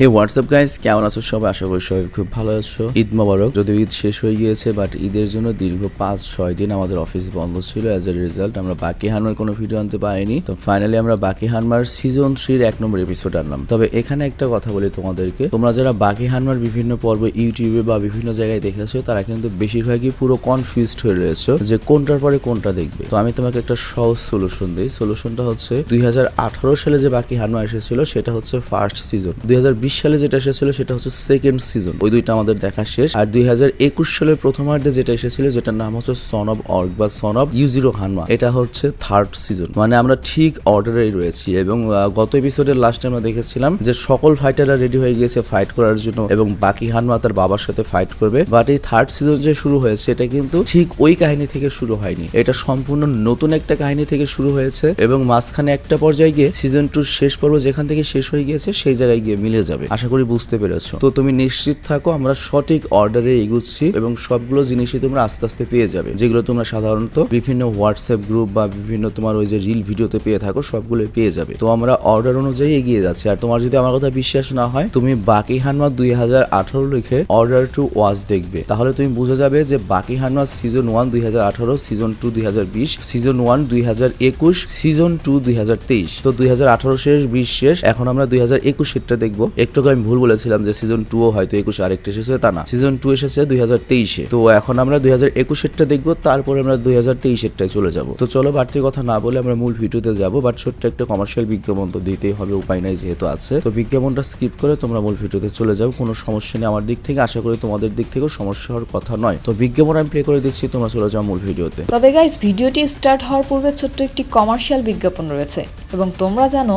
হে WhatsApp guys কেমন আছো সবাই? আশা করি সবাই খুব ভালো আছো। ঈদ মোবারক। যদিও ঈদ শেষ হয়ে গিয়েছে বাট ঈদের জন্য দীর্ঘ পাঁচ, ছয় দিন আমাদের অফিস বন্ধ ছিল। অ্যাজ এ রেজাল্ট আমরা বাকি হানমার কোনো ভিডিও আনতে পারিনি। তো ফাইনালি আমরা বাকি হানমার সিজন থ্রির এক নম্বর এপিসোড আনলাম। তবে এখানে একটা কথা বলি তোমাদেরকে। তোমরা যারা বাকি হানমার বিভিন্ন পর্ব ইউটিউবে বা বিভিন্ন জায়গায় দেখেছ, তারা কিন্তু বেশিরভাগই পুরো কনফিউজড হয়ে রয়েছে যে কোনটার পরে কোনটা দেখবে। তো আমি তোমাকে একটা সহজ সলিউশন দিই। সলিউশনটা হচ্ছে, দুই হাজার আঠারো সালে যে বাকি হানমা এসেছিল, সেটা হচ্ছে ফার্স্ট সিজন দুই হাজার সালে যেটা এসেছিল সেটা হচ্ছে সেকেন্ড সিজন ওই দুইটা আমাদের দেখা শেষ। আর দুই হাজার একুশ সালের প্রথমার্ধে যেটা এসেছিল, যেটার নাম হচ্ছে সন অব অর্গ বা সন অফ ইউজিরো হানমা এটা হচ্ছে থার্ড সিজন মানে আমরা ঠিক অর্ডারেই রয়েছি এবং গত এপিসোডের লাস্টে আমরা দেখেছিলাম যে সকল ফাইটাররা রেডি হয়ে গিয়েছে ফাইট করার জন্য এবং বাকি হানমা তার বাবার সাথে ফাইট করবে। বাট এই থার্ড সিজন যে শুরু হয়েছে, এটা কিন্তু ঠিক ওই কাহিনী থেকে শুরু হয়নি। এটা সম্পূর্ণ নতুন একটা কাহিনী থেকে শুরু হয়েছে এবং মাঝখানে একটা পর্যায়ে গিয়ে সিজন টু শেষ পর্ব যেখান থেকে শেষ হয়ে গিয়েছে, সেই জায়গায় গিয়ে মিলে যাবে। আশা করি বুঝতে পেরেছ। তো তুমি নিশ্চিত থাকো, আমরা সঠিক অর্ডারে এগুচ্ছি এবং সবগুলো জিনিসই তোমরা আস্তে আস্তে পেয়ে যাবে। যেগুলো তোমরা সাধারণত বিভিন্ন হোয়াটসঅ্যাপ গ্রুপ বা বিভিন্ন তোমার ওই যে রিল ভিডিওতে পেয়ে থাকো সবগুলো পেয়ে যাবে। তো আমরা অর্ডার অনুযায়ী এগিয়ে যাচ্ছি। আর তোমার যদি আমার কথা বিশ্বাস না হয়, তুমি বাকি হানমা দুই হাজার আঠারো লিখে অর্ডার টু ওয়াচ দেখবে। তাহলে তুমি বুঝে যাবে যে বাকি হানমা সিজন ওয়ান দুই হাজার আঠারো সিজন টু দুই হাজার বিশ সিজন ওয়ান দুই হাজার একুশ সিজন টু দুই হাজার তেইশ। তো দুই হাজার আঠারো শেষ, বিশ শেষ, এখন আমরা দুই হাজার একুশ সেটটা দেখব। একটু আমি ভুল বলেছিলাম যে সিজন টু ও হয়তো একুশে আরেকটা এসেছে তা না। সিজন টু এসেছে দুই হাজার তেইশে। তো এখন আমরা দুই হাজার একুশেরটা দেখব, তারপরে আমরা দুই হাজার তেইশেরটায় চলে যাব। তো চলো বাড়তি কথা না বলে আমরা মূল ভিডিওতে যাব বাট ছোট্ট একটা কমার্শিয়াল বিজ্ঞাপন তো দিতেই হবে, উপায় নাই যেহেতু আছে। তো বিজ্ঞাপনটা স্কিপ করে তোমরা মূল ভিডিওতে চলে যাও, কোনো সমস্যা নেই আমার দিক থেকে, আশা করি তোমাদের দিক থেকেও সমস্যা হওয়ার কথা নয়। তো বিজ্ঞাপন আমি প্লে করে দিচ্ছি, তোমরা চলে যাও মূল ভিডিওতে। তবে গাইস ভিডিওটি স্টার্ট হওয়ার পূর্বে ছোট্ট একটি কমার্শিয়াল বিজ্ঞাপন রয়েছে, এবং তোমরা জানো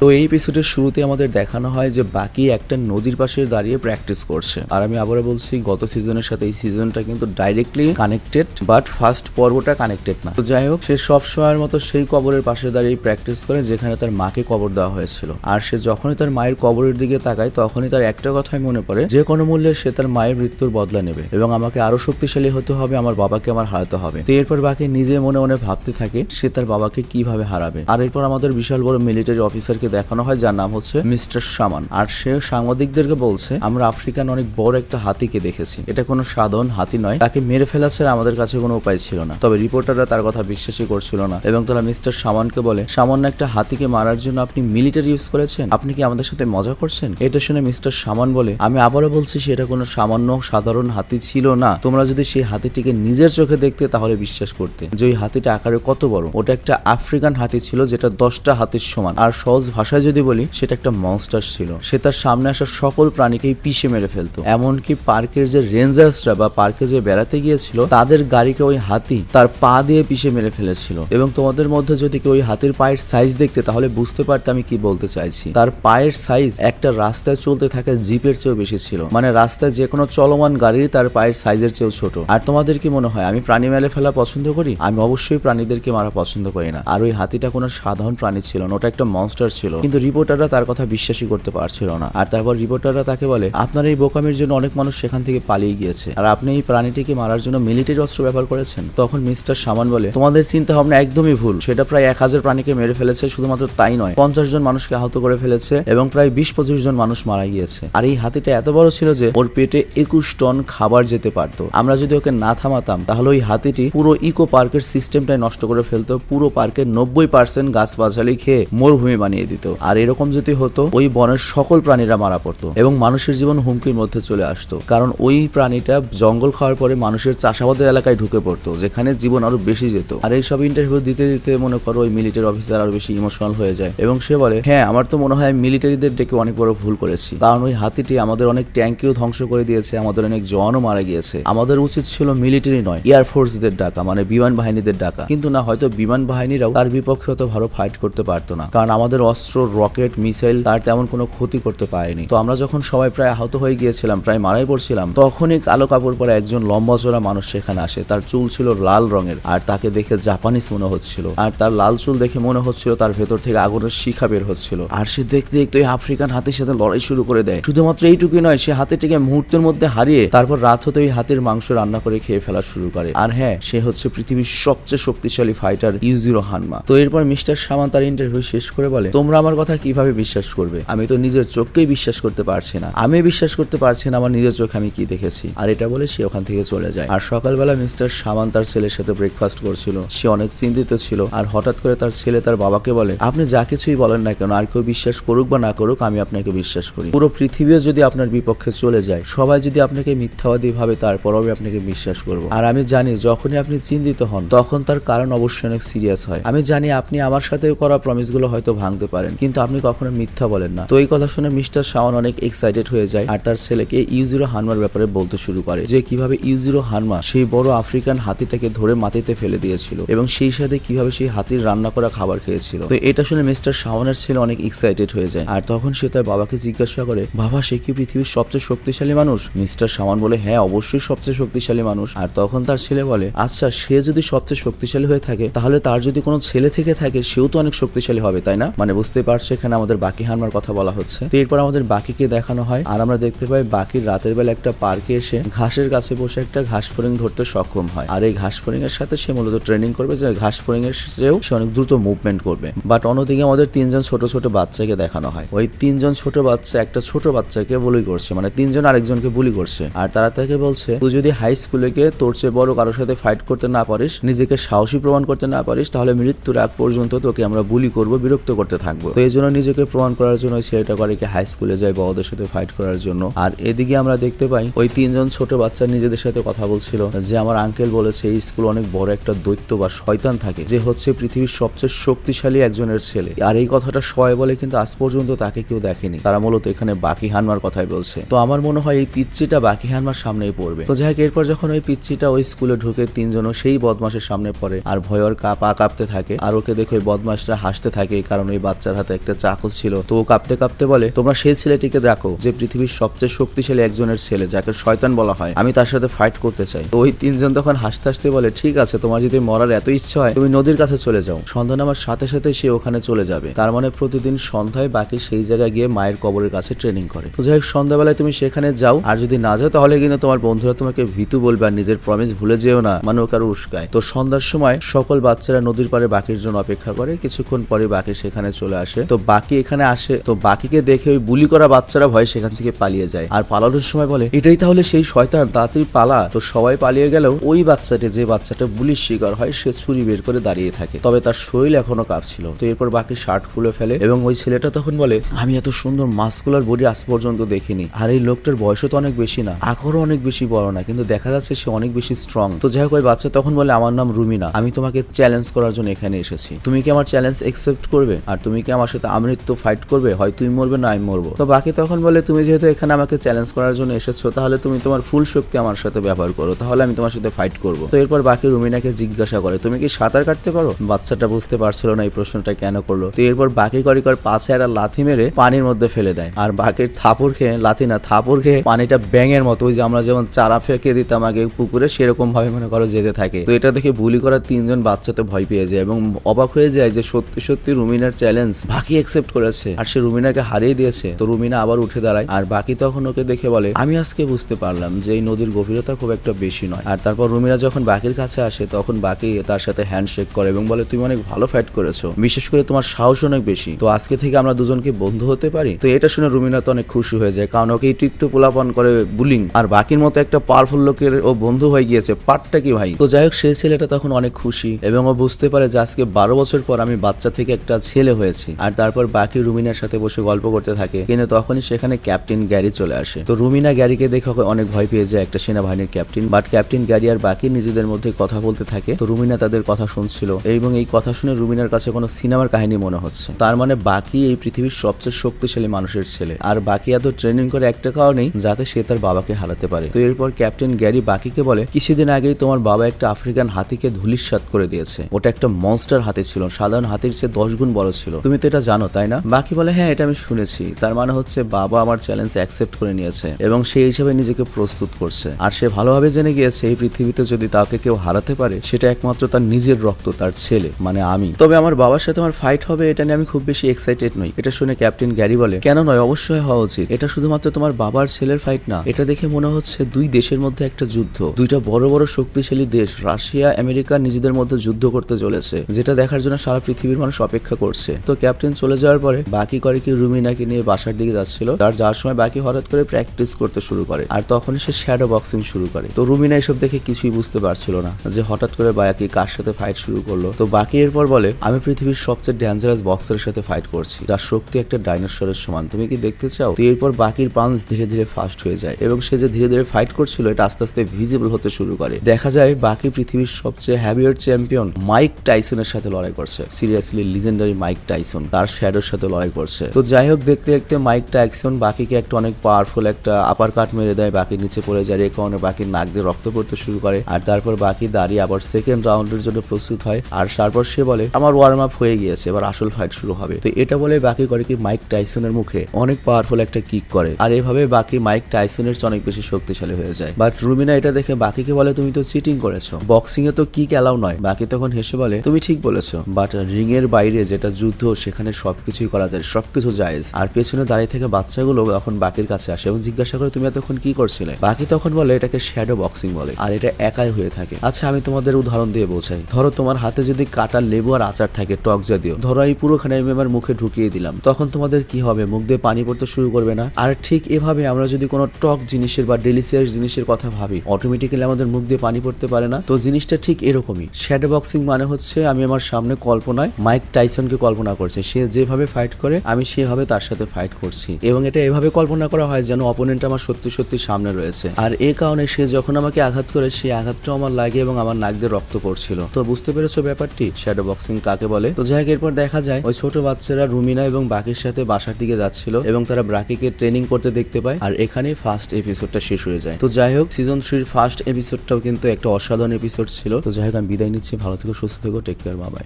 তো এই এপিসোডের শুরুতে আমাদের দেখানো হয় যে বাকি একটা নদীর পাশে দাঁড়িয়ে প্র্যাকটিস করছে। আর আমি আবারও বলছি, গত সিজনের সাথে এই সিজনটা কিন্তু ডাইরেক্টলি কানেক্টেড বাট ফার্স্ট পর্বটা কানেক্টেড না। তো যাই হোক, সে সব সময়ের মতো সেই কবরের পাশে দাঁড়িয়ে প্র্যাকটিস করে যেখানে তার মাকে কবর দেওয়া হয়েছিল। আর সে যখনই তার মায়ের কবরের দিকে তাকায়, তখনই তার একটা কথাই মনে পড়ে, যে কোনো মূল্যে সে তার মায়ের মৃত্যুর বদলা নেবে এবং আমাকে আরও শক্তিশালী হতে হবে, আমার বাবাকে আমার হারাতে হবে। তো এরপর বাকি নিজে মনে মনে ভাবতে থাকে, সে তার বাবাকে কীভাবে হারাবে? আর এরপর আমাদের বিশাল বড় মিলিটারি অফিসারকে দেখানো হয়, যার নাম হচ্ছে মিস্টার সামান আর সে সাংবাদিকদেরকে বলছে, আমরা আফ্রিকান অনেক বড় একটা হাতিকে দেখেছি। এটা কোনো সাধারণ হাতি নয়। তাকে মেরে ফেলা ছাড়া আমাদের কাছে কোনো উপায় ছিল না। তবে রিপোর্টাররা তার কথা বিশ্বাসই করছিল না এবং তারা মিস্টার সামানকে বলে, সামান্য একটা হাতিকে মারার জন্য আপনি মিলিটারি ইউজ করেছেন? আপনি কি আমাদের সাথে মজা করছেন? এটা শুনে মিস্টার সামান বলে, আমি আবারও বলছি, সেটা কোনো সামান্য সাধারণ হাতি ছিল না। তোমরা যদি সেই হাতিটিকে নিজের চোখে দেখতে, তাহলে বিশ্বাস করতে যে ওই হাতিটা আকারে কত বড়। ওটা একটা আফ্রিকান হাতি ছিল, যেটা দশটা হাতির সমান। আর সহজ ভাষায় যদি বলি, সেটা একটা মনস্টার ছিল। সে তার সামনে আসা সকল প্রাণীকেই পিষে মেরে ফেলতো। এমনকি পার্কের যে রেঞ্জার্সরা বা পার্কে যে বেড়াতে গিয়েছিল, তাদের গাড়িকে ওই হাতি তার পা দিয়ে পিষে মেরে ফেলেছিল। এবং তোমাদের মধ্যে যদি কেউ ওই হাতির পায়ের সাইজ দেখতে, তাহলে বুঝতে পারতে আমি কি বলতে চাইছি। তার পায়ের সাইজ একটা রাস্তায় চলতে থাকা জিপের চেয়েও বেশি ছিল। মানে রাস্তায় যে কোনো চলমান গাড়ির তার পায়ের সাইজের চেয়েও ছোট। আর তোমাদের কি মনে হয়, আমি প্রাণী মেলে ফেলা পছন্দ করি? আমি অবশ্যই প্রাণীদেরকে মারা পছন্দ করি না। আর ওই হাতিটা কোনো সাধারণ প্রাণী ছিল না, ওটা একটা মনস্টার ছিল। করছিল কিন্তু রিপোর্টাররা তার কথা বিশ্বাসই করতে পারছিল না। আর তারপর রিপোর্টাররা তাকে বলে, আপনার এই বোকামির জন্য অনেক মানুষ সেখান থেকে পালিয়ে গিয়েছে। আর আপনি এই প্রাণীটিকে মারার জন্য মিলিটারি অস্ত্র ব্যবহার করেছেন? তখন মিস্টার সামান বলে, তোমাদের চিন্তা ভাবনা একদমই ভুল। সেটা প্রায় এক হাজার প্রাণীকে মেরে ফেলেছে, শুধুমাত্র তাই নয়, পঞ্চাশ জন মানুষকে আহত করে ফেলেছে এবং প্রায় বিশ পঁচিশ জন মানুষ মারা গিয়েছে। আর এই হাতিটা এত বড় ছিল যে ওর পেটে একুশ টন খাবার যেতে পারতো। আমরা যদি ওকে না থামাতাম, তাহলে ওই হাতিটি পুরো ইকো পার্কের সিস্টেমটাই নষ্ট করে ফেলতো, পুরো পার্কের নব্বই পার্সেন্ট গাছ গাছপাছালি খেয়ে মরুভূমি বানিয়ে দিত। আর এরকম যদি হতো, ওই বনের সকল প্রাণীরা মারা পড়তো এবং মানুষের জীবন হুমকির মধ্যে চলে আসতো। কারণ ওই প্রাণীটা জঙ্গল খাওয়ার পরে মানুষের চাষাবাদের এলাকায় ঢুকে পড়তো, যেখানে জীবন আরও বেশি যেত। আর এই সব ইন্টারভিউ দিতে দিতে মনে করো ওই মিলিটারি অফিসার আরও বেশি ইমোশনাল হয়ে যায় এবং সে বলে হ্যাঁ আমার তো মনে হয় মিলিটারিদের ডেকে অনেক বড় ভুল করেছি। কারণ ওই হাতিটি আমাদের অনেক ট্যাঙ্কিও ধ্বংস করে দিয়েছে, আমাদের অনেক জওয়ানও মারা গিয়েছে। আমাদের উচিত ছিল মিলিটারি নয় এয়ারফোর্সদের ডাকা মানে বিমান বাহিনীদের ডাকা। কিন্তু না, হয়তো বিমান বাহিনীরাও তার বিপক্ষে অত ভালো ফাইট করতে পারতো না। কারণ আমাদের অস্ত্র রকেট, মিসাইল তার তেমন কোনো ক্ষতি করতে পারেনি। তো আমরা যখন সবাই প্রায় আহত হয়ে গিয়েছিলাম, প্রায় মারাই পড়ছিলাম, তখনই কালো কাপড় পরে একজন লম্বা চড়া মানুষ সেখানে আসে। তার চুল ছিল লাল রঙের আর তাকে দেখে জাপানিজ মনে হচ্ছিল। আর তার লাল চুল দেখে মনে হচ্ছিল তার ভেতর থেকে আগুনের শিখা বের হচ্ছিল। আর সে দেখতে দেখতে ওই আফ্রিকান হাতের সাথে লড়াই শুরু করে দেয়। শুধুমাত্র এইটুকুই নয়, সে হাতিটিকে মুহূর্তের মধ্যে হারিয়ে তারপর রাত হতে ওই হাতির মাংস রান্না করে খেয়ে ফেলা শুরু করে। আর হ্যাঁ সে হচ্ছে পৃথিবীর সবচেয়ে শক্তিশালী ফাইটার ইউজিরো হানমা। তো এরপর মিস্টার সামান তার ইন্টারভিউ শেষ করে বলে, তোমরা আমার কথা কীভাবে বিশ্বাস করবে? আমি তো নিজের চোখকেই বিশ্বাস করতে পারছি না। আমি বিশ্বাস করতে পারছি না আমার নিজের চোখে আমি কি দেখেছি। আর এটা বলে সে ওখান থেকে চলে যায়। আর সকালবেলা মিস্টার সামান তার ছেলের সাথে ব্রেকফাস্ট করছিল। সে অনেক চিন্তিত ছিল। আর হঠাৎ করে তার ছেলে তার বাবাকে বলে, আপনি যা কিছুই বলেন না কেন, আর কেউ বিশ্বাস করুক বা না করুক, আমি আপনাকে বিশ্বাস করি। পুরো পৃথিবীও যদি আপনার বিপক্ষে চলে যায়, সবাই যদি আপনাকে মিথ্যাবাদী ভাবে, তারপরও আমি আপনাকে বিশ্বাস করব। আর আমি জানি, যখনই আপনি চিন্তিত হন, তখন তার কারণ অবশ্যই অনেক সিরিয়াস হয়। আমি জানি আপনি আমার সাথে করা প্রমিসগুলো হয়তো ভাঙতে পারেন। কিন্তু আপনি কখনো মিথ্যা বলেন না। তো এই কথা শুনে মিস্টার শাওন অনেক এক্সাইটেড হয়ে যায় আর তার ছেলেকে ইউজিরো হানমার ব্যাপারে বলতে শুরু করে। যে কীভাবে ইউজিরো হানমা সেই বড় আফ্রিকান হাতিটাকে ধরে মাটিতে ফেলে দিয়েছিল এবং সেই সাথে কীভাবে সেই হাতির রান্না করা খাবার খেয়েছিল। তো এটা শুনে মিস্টার শাওনের ছেলে অনেক এক্সাইটেড হয়ে যায় আর তখন সে তার বাবাকে জিজ্ঞাসা করে, বাবা, সে কি পৃথিবীর সবচেয়ে শক্তিশালী মানুষ? মিস্টার শাওন বলে হ্যাঁ অবশ্যই সবচেয়ে শক্তিশালী মানুষ। আর তখন তার ছেলে বলে আচ্ছা সে যদি সবচেয়ে শক্তিশালী হয়ে থাকে, তাহলে তার যদি কোনো ছেলে থেকে থাকে, সেও তো অনেক শক্তিশালী হবে, তাই না? মানে বুঝতে পারছ, এখানে আমাদের বাকি হানমার কথা বলা হচ্ছে। তো এরপর আমাদের বাকিকে দেখানো হয়। আর আমরা দেখতে পাই বাকি রাতের বেলা একটা পার্কে এসে ঘাসের কাছে বসে একটা ঘাস ফড়িং ধরতে সক্ষম হয়। আর এই ঘাস ফড়িং এর সাথে সে মূলত ট্রেনিং করবে যে ঘাস ফড়িং এর চেয়েও সে অনেক দ্রুত মুভমেন্ট করবে। বাট অন্যদিকে আমাদের তিনজন ছোট ছোট বাচ্চাকে দেখানো হয়। ওই তিনজন ছোট বাচ্চা একটা ছোট বাচ্চাকে বুলি করছে মানে তিনজন আরেকজনকে বুলি করছে। আর তারা তাকে বলছে, তুই যদি হাই স্কুলে গিয়ে তোর চেয়ে বড় কারোর সাথে ফাইট করতে না পারিস, নিজেকে সাহসী প্রমাণ করতে না পারিস, তাহলে মৃত্যুর আগ পর্যন্ত তোকে আমরা বুলি করব, বিরক্ত করতে থাকব। তো এই জন্য নিজেকে প্রমাণ করার জন্য ছেলেটা করে কি হাই স্কুলে যায় বড়দের সাথে ফাইট করার জন্য। আর এদিকে আমরা দেখতে পাই, ওই তিনজন ছোট বাচ্চা নিজেদের সাথে কথা বলছিল, যে আমার আঙ্কেল বলেছে, এই স্কুল অনেক বড় একটা দৈত্য বা শয়তান থাকে, যে হচ্ছে পৃথিবীর সবচেয়ে শক্তিশালী একজনের ছেলে। আর এই কথাটা সবাই বলে, কিন্তু আজ পর্যন্ত তাকে কেউ দেখেনি। তারা মূলত এখানে বাকি হানমার কথাই বলছে। তো আমার মনে হয় এই পিচ্চিটা বাকি হানমার সামনেই পড়বে। তো যাই হোক, এরপর যখন ওই পিচ্চিটা ওই স্কুলে ঢুকে, তিনজনও সেই বদমাসের সামনে পড়ে, আর ভয়র কা পা কাঁপতে থাকে, আর ওকে দেখে ওই বদমাসটা হাসতে থাকে, কারণ ওই বাচ্চার হাতে একটা চাকু ছিল। তো ও কাঁপতে কাঁপতে বলে, তোমরা সেই ছেলেটিকে দেখো যে পৃথিবীর সবচেয়ে শক্তিশালী একজনের ছেলে, যাকে শয়তান বলা হয়। আমি তার সাথে ফাইট করতে চাই। তো ওই তিনজন তখন হাসতে হাসতে বলে, ঠিক আছে, তোমার যদি মরার এত ইচ্ছা হয়, তুমি নদীর কাছে চলে যাও। সন্ধ্যা নামার সাথে সাথে সে ওখানে চলে যাবে। তার মানে প্রতিদিন সন্ধ্যায় বাকি সেই জায়গায় গিয়ে মায়ের কবরের কাছে ট্রেনিং করে। তো যাই হোক, সন্ধ্যাবেলায় তুমি সেখানে যাও। আর যদি না যাও, তাহলে কিন্তু তোমার বন্ধুরা তোমাকে ভীতু বলবে আর নিজের প্রমিস ভুলে যেও না মানে ও কারও উস্কায়। তো সন্ধ্যার সময় সকল বাচ্চারা নদীর পাড়ে বাকির জন্য অপেক্ষা করে। কিছুক্ষণ পরে বাকি সেখানে চলে আসে। তো বাকি এখানে আসে। তো বাকিকে দেখে ওই বুলি করা বাচ্চারা ভয় সেখান থেকে পালিয়ে যায়। আর পালানোর সময় বলে, এটাই তাহলে সেই শয়তান, তাড়াতাড়ি পালা। তো সবাই পালিয়ে গেলেও ওই বাচ্চাটি, যে বাচ্চাটা বুলির শিকার হয়, সে ছুরি বের করে দাঁড়িয়ে থাকে। তবে তার শরীর এখনও কাঁপছিল। তো এরপর বাকি শার্ট খুলে ফেলে এবং ওই ছেলেটা তখন বলে, আমি এত সুন্দর মাস্কুলার বডি আজ পর্যন্ত দেখিনি। আর এই লোকটার বয়সও তো অনেক বেশি না। আকারও অনেক বেশি বড় না। কিন্তু দেখা যাচ্ছে সে অনেক বেশি স্ট্রং তো যাই হোক, ওই বাচ্চা তখন বলে, আমার নাম রুমিনা। আমি তোমাকে চ্যালেঞ্জ করার জন্য এখানে এসেছি। তুমি কি আমার চ্যালেঞ্জ একসেপ্ট করবে? আর তুমি কি আমার সাথে আমৃত্যু ফাইট করবে? হয় তুমি মরবে না, আমি মরবো। তো বাকি তখন বলে, তুমি যেহেতু এখানে আমাকে চ্যালেঞ্জ করার জন্য এসেছ, তাহলে তুমি তোমার ফুল শক্তি আমার সাথে ব্যবহার করো। তাহলে আমি তোমার সাথে ফাইট করব। তো এরপর বাকি রুমিনাকে জিজ্ঞাসা করে, তুমি কি সাঁতার কাটতে পারো? বাচ্চাটা বুঝতে পারছিল না এই প্রশ্নটা কেন করল। তো এরপর বাকি করি কর পাছে একটা লাথি মেরে পানির মধ্যে ফেলে দেয়। আর বাকির থাপুর খেয়ে, লাথি না থাপুর খেয়ে পানিটা ব্যাঙের মতো, ওই যে আমরা যেমন চারা ফেঁকে দিতাম আগে পুকুরে সেরকম ভাবে মনে করো যেতে থাকে। তো এটা দেখে বুলি করা তিনজন বাচ্চাতে ভয় পেয়ে যায় এবং অবাক হয়ে যায় যে সত্যি সত্যি রুমিনার চ্যালেঞ্জ চ্যালেঞ্জ বাকি অ্যাকসেপ্ট করেছে। আর সে রুমিনাকে হারিয়ে দিয়েছে। তো রুমিনা আবার উঠে দাঁড়ায়। আর বাকি তখন ওকে দেখে বলে, আমি আজকে বুঝতে পারলাম যে এই নদীর গভীরতা খুব একটা বেশি নয়। আর তারপর রুমিনা যখন বাকির কাছে আসে, তখন বাকি তার সাথে হ্যান্ডশেক করে এবং বলে, তুমি অনেক ভালো ফাইট করেছ। বিশেষ করে তোমার সাহস অনেক বেশি। তো আজকে থেকে আমরা দুজনকে বন্ধু হতে পারি? তো এটা শুনে রুমিনা তো অনেক খুশি হয়ে যায়, কারণ ওকে একটু একটু পোলাপন করে বুলিং আর বাকির মতো একটা পাওয়ারফুল লোকের ও বন্ধু হয়ে গিয়েছে পার্টটা কি ভাই? তো যাই হোক, সেই ছেলেটা তখন অনেক খুশি এবং ও বুঝতে পারে যে আজকে বারো বছর পর আমি বাচ্চা থেকে একটা ছেলে হয়েছি। আর তারপর বাকি রুমিনার সাথে বসে গল্প করতে থাকে। কিন্তু তখনই সেখানে ক্যাপ্টেন গ্যারি চলে আসে। তো রুমিনা গ্যারিকে দেখে অনেক ভয় পেয়ে যায় একটা সেনাবাহিনীর ক্যাপ্টেন। বাট ক্যাপ্টেন গ্যারি আর বাকি নিজেদের মধ্যে কথা বলতে থাকে। তো রুমিনা তাদের কথা শুনছিল। এবং এই কথা শুনে রুমিনার কাছে কোনো সিনেমার কাহিনী মনে হচ্ছে। তার মানে বাকি এই পৃথিবীর সবচেয়ে শক্তিশালী মানুষের ছেলে। আর বাকি এত ট্রেনিং করে একটা কারণেই যাতে সে তার বাবাকে হারাতে পারে। তো এরপর ক্যাপ্টেন গ্যারি বাকিকে বলে, কিছুদিন আগেই তোমার বাবা একটা আফ্রিকান হাতিকে ধুলিস্বাত করে দিয়েছে। ওটা একটা মনস্টার হাতি ছিল। সাধারণ হাতির চেয়ে দশ গুণ বড় ছিল। তুমি তো এটা জানো, তাই না? বাকি বলে হ্যাঁ এটা আমি শুনেছি। তার মানে হচ্ছে বাবা আমার চ্যালেঞ্জ অ্যাকসেপ্ট করে নিয়েছে এবং সেই হিসাবে নিজেকে প্রস্তুত করছে। আর সে ভালোভাবে জেনে গিয়েছে, এই পৃথিবীতে যদি তাকে কেউ হারাতে পারে, সেটা একমাত্র তার নিজের রক্ত, তার ছেলে মানে আমি। তবে আমার বাবার সাথে আমার ফাইট হবে, এটা নিয়ে আমি খুব বেশি এক্সাইটেড নই। এটা শুনে ক্যাপ্টেন গ্যারি বলে, কেন নয়? অবশ্যই হওয়া উচিত। এটা শুধুমাত্র তোমার বাবার ছেলের ফাইট না। এটা দেখে মনে হচ্ছে দুই দেশের মধ্যে একটা যুদ্ধ। দুইটা বড় বড় শক্তিশালী দেশ, রাশিয়া, আমেরিকা, নিজেদের মধ্যে যুদ্ধ করতে চলেছে, যেটা দেখার জন্য সারা পৃথিবীর মানুষ অপেক্ষা করছে। তো ক্যাপ্টেন চলে যাওয়ার পরে বাকি করে কি রুমিনাকে নিয়ে বাসার দিকে যাচ্ছিল, তার যাওয়ার সময় বাকি হঠাৎ করে প্র্যাকটিস করতে শুরু করে। আর তখন সে শ্যাডো বক্সিং শুরু করে। তো রুমিনা এসব দেখে কিছুই বুঝতে পারছিল না যে হঠাৎ করে বাকি কার সাথে ফাইট শুরু করল। তো বাকি এরপর বলে, আমি পৃথিবীর সবচেয়ে ডেঞ্জারাস বক্সের সাথে ফাইট করছি। যার শক্তি একটা ডাইনোসরের সমান। তুমি কি দেখতে চাও? তো এরপর বাকির পাঞ্চ ধীরে ধীরে ফাস্ট হয়ে যায় এবং সে যে ধীরে ধীরে ফাইট করছিল, এটা আস্তে আস্তে ভিজিবল হতে শুরু করে। দেখা যায় বাকি পৃথিবীর সবচেয়ে হ্যাভিয়ার চ্যাম্পিয়ন মাইক টাইসনের সাথে লড়াই করছে। সিরিয়াসলি লিজেন্ডারি মাইক টাইসন তার শ্যাডোর সাথে লড়াই করছে। তো যাই হোক, দেখতে দেখতে মাইক টাইসন বাকিকে একটা অনেক পাওয়ারফুল একটা আপার কাট মেরে দেয় বাকি নিচে পড়ে যায় কারণে বাকির নাক দিয়ে রক্ত পড়তে শুরু করে, আর তারপর বাকি দাঁড়িয়ে আবার সেকেন্ড রাউন্ডের জন্য প্রস্তুত হয়, আর তারপর সে বলে, আমার ওয়ার্ম আপ হয়ে গিয়েছে, এবার আসল ফাইট শুরু হবে। তো এটা বলে বাকি করে কি মাইক টাইসনের মুখে অনেক পাওয়ারফুল একটা কিক করে, আর এভাবে বাকি মাইক টাইসনের অনেক বেশি শক্তিশালী হয়ে যায়। বাট রুমিনা এটা দেখে বাকিকে বলে, তুমি তো চিটিং করেছ বক্সিং এ তো কিক অ্যালাউ নয়। বাকি তখন হেসে বলে, তুমি ঠিক বলেছ বাট রিং এর বাইরে যেটা যুদ্ধ সেখানে সবকিছুই করা যায়, সবকিছু জায়েজ। আর পেছনে দাঁড়িয়ে থেকে বাচ্চাগুলো তখন বাকির কাছে আসে এবং জিজ্ঞাসা করে, তুমি এতক্ষণ কি করছিলে? বাকি তখন বলে, এটাকে শ্যাডো বক্সিং বলে। আর এটা একাই হয়ে থাকে। আচ্ছা আমি তোমাদের উদাহরণ দিয়ে বোঝাই। ধরো, তোমার হাতে যদি কাটা লেবু আর আচার থাকে, টক জাতীয়। ধরো এই পুরোখানে আমি আমার মুখে ঢুকিয়ে দিলাম। তখন তোমাদের কি হবে? মুখ দিয়ে পানি পড়তে শুরু করবে না? আর ঠিক এভাবে আমরা যদি কোনো টক জিনিসের বা ডেলিসিয়াস জিনিসের কথা ভাবি অটোমেটিক্যালি আমাদের মুখ দিয়ে পানি পড়তে পারে না? তো জিনিসটা ঠিক এরকমই। শ্যাডো বক্সিং মানে হচ্ছে, আমি আমার সামনে কল্পনায় মাইক টাইসনকে কল্পনা করছি। সে যেভাবে ফাইট করে, আমি সেভাবে তার সাথে ফাইট করছি। এবং এটা এভাবে কল্পনা করা হয় যেন অপোনেন্ট আমার সত্যি সত্যি সামনে রয়েছে। আর এ কারণে সে যখন আমাকে আঘাত করে, সেই আঘাতটাও আমার লাগে এবং আমার নাক দিয়ে রক্ত পড়ছিল। তো বুঝতে পেরেছ ব্যাপারটি? শ্যাডো বক্সিং কাকে বলে? তো যাই হোক, এরপর দেখা যায়, ওই ছোট বাচ্চারা রুমিনা এবং বাকির সাথে বাসার দিকে যাচ্ছিল এবং তারা ব্রাকিকে ট্রেনিং করতে দেখতে পায়। আর এখানেই ফার্স্ট এপিসোডটা শেষ হয়ে যায়। তো যাই হোক সিজন থ্রির ফার্স্ট এপিসোডটাও কিন্তু একটা অসাধারণ এপিসোড ছিল। তো যাই হোক, আমি বিদায় নিচ্ছি। ভালো থেকো, সুস্থ থেকো টেক কেয়ার বাবাই